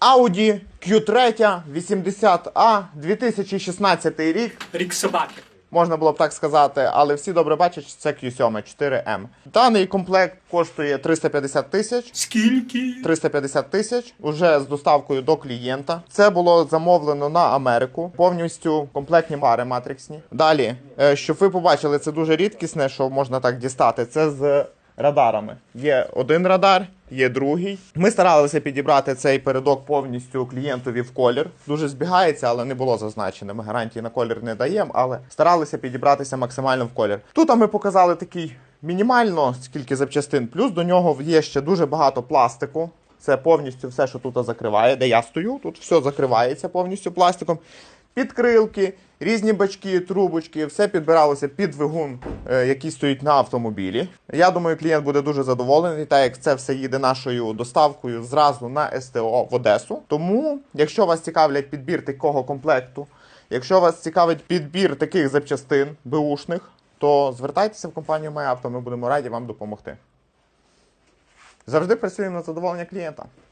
Audi Q3 80A 2016 рік. Рік собаки. Можна було б так сказати, але всі добре бачать, що це Q7 4M. Даний комплект коштує 350 тисяч. Скільки? 350 тисяч уже з доставкою до клієнта. Це було замовлено на Америку. Повністю комплектні пари матриксні. Далі, е, щоб ви побачили, це дуже рідкісне, що можна так дістати. Це з радарами. Є один радар, є другий. Ми старалися підібрати цей передок повністю клієнтові в колір. Дуже збігається, але не було зазначено. Ми гарантії на колір не даємо, але старалися підібратися максимально в колір. Тут ми показали такий мінімально скільки запчастин. Плюс до нього є ще дуже багато пластику. Це повністю все, що тут закриває, де я стою. Тут все закривається повністю пластиком. Підкрилки, різні бачки, трубочки, все підбиралося під двигун, е, який стоїть на автомобілі. Я думаю, клієнт буде дуже задоволений, так як це все їде нашою доставкою зразу на СТО в Одесу. Тому, якщо вас цікавлять підбір такого комплекту, якщо вас цікавить підбір таких запчастин беушних, то звертайтеся в компанію «Моє авто», ми будемо раді вам допомогти. Завжди працюємо на задоволення клієнта.